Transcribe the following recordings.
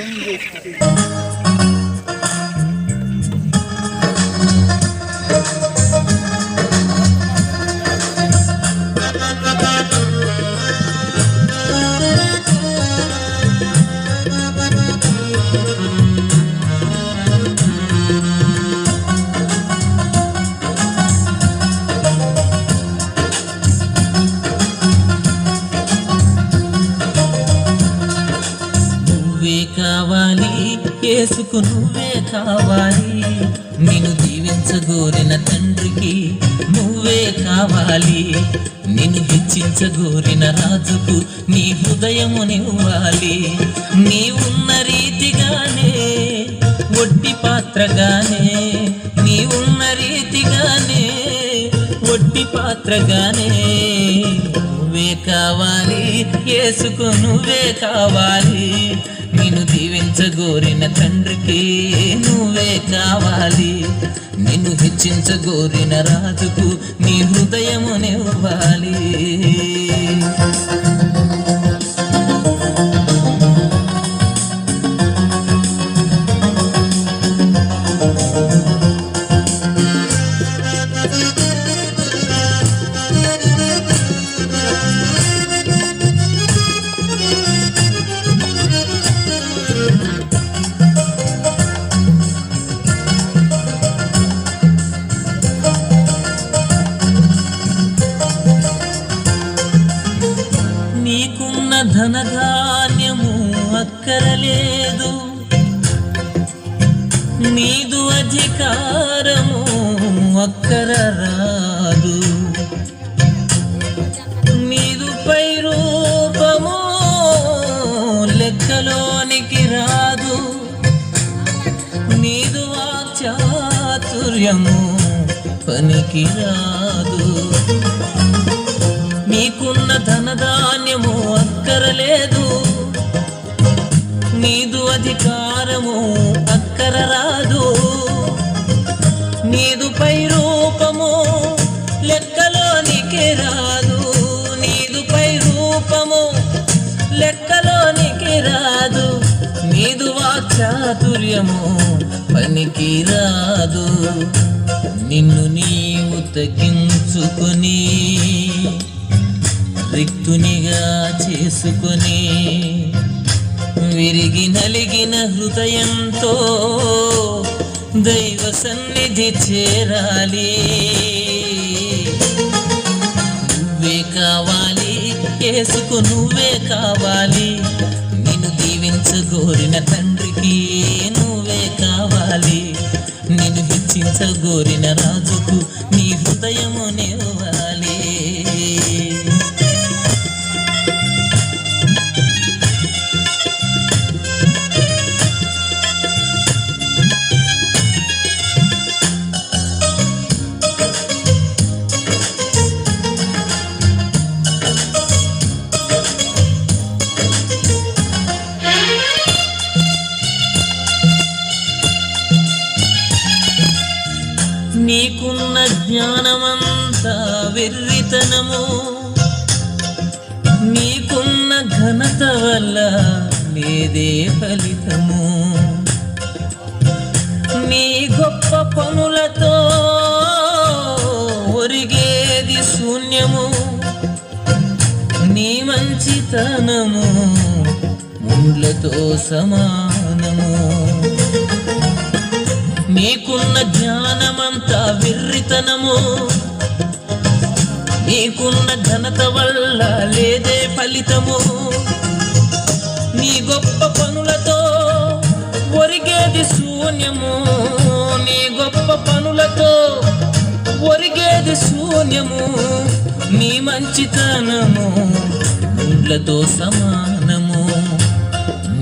నువ్వే కావాలి నువ్వే కావాలి. నిన్ను దీవించగోరిన తండ్రికి నువ్వే కావాలి. నిన్ను హెచ్చించగోరిన రాజుకు నీ హృదయము నివ్వాలి. నీవున్న రీతిగానే ఒట్టి పాత్రగానే నీవున్న రీతిగానే ఒట్టి పాత్రగానే నువ్వే కావాలి. ఏసుకు నువ్వే కావాలి. నిన్ను హెచ్చించగోరిన తండ్రికి నువ్వే కావాలి. నిన్ను హెచ్చించగోరిన రాజుకు నీ హృదయమునివ్వాలి ధనధాన్యము అక్కరలేదు. నీదు అధికారము అక్కర రాదు నీదు పై రూపము లెక్కలోనికి రాదు. నీదు వాక్చాతుర్యము పనికి రాదు నీకున్న ధనధాన్యము అక్కరలేదు. నీదు అధికారము అక్కర రాదు నీదు పై రూపము లెక్కలోనికి రాదు. నీదు పై రూపము లెక్కలోనికి రాదు. నీదు వాచాతుర్యము పనికి రాదు నిన్ను నీవు తగ్గించుకొని రిక్తునిగా చేసుకొని విరిగి నలిగిన హృదయంతో దైవ సన్నిధి చేరాలి. నువ్వే కావాలి కేసుకు నువ్వే కావాలి. నిన్ను దీవించగోరిన తండ్రికి నువ్వే కావాలి. నిన్ను హెచ్చించగోరిన రాజుకు నీ హృదయము నేను జ్ఞానమంతా వెర్రితనము. నీకున్న ఘనత వల్ల లేదే ఫలితము. నీ గొప్ప పనులతో ఒరిగేది శూన్యము. నీ మంచితనము ముండ్లతో సమానము. నీకున్న జ్ఞానమంతా విర్రితనము. నీకున్న ఘనత వల్ల లేదే ఫలితము. నీ గొప్ప పనులతో ఒరిగేది శూన్యము. నీ గొప్ప పనులతో ఒరిగేది శూన్యము. నీ మంచితనము ముండ్లతో సమానము.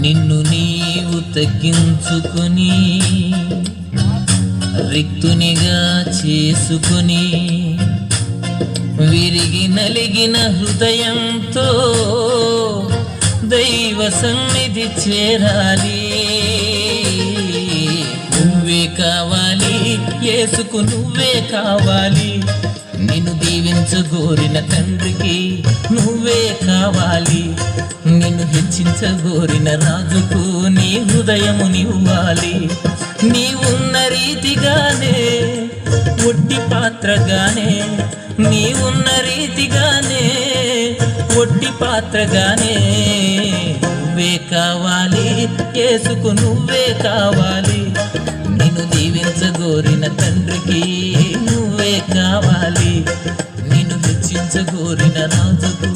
నిన్ను నీవు తగ్గించుకొని రిక్తునిగా చేసుకుని విరిగి నలిగిన హృదయంతో దైవ సన్నిధి చేరాలి. నువ్వే కావాలి యేసుకు నువ్వే కావాలి. నిన్ను దీవించు గోరిన తండ్రికి నువ్వే కావాలి. నిన్ను హెచ్చించగోరిన రాజుకు నీ హృదయము నివ్వాలి. నీవున్న రీతిగానే ఒట్టి పాత్రగానే నీవున్న రీతిగానే ఒట్టి పాత్రగానే నువ్వే కావాలి. కేసుకు నువ్వే కావాలి. నిన్ను దీవించగోరిన తండ్రికి నువ్వే కావాలి. నిన్ను హెచ్చించగోరిన రాజుకు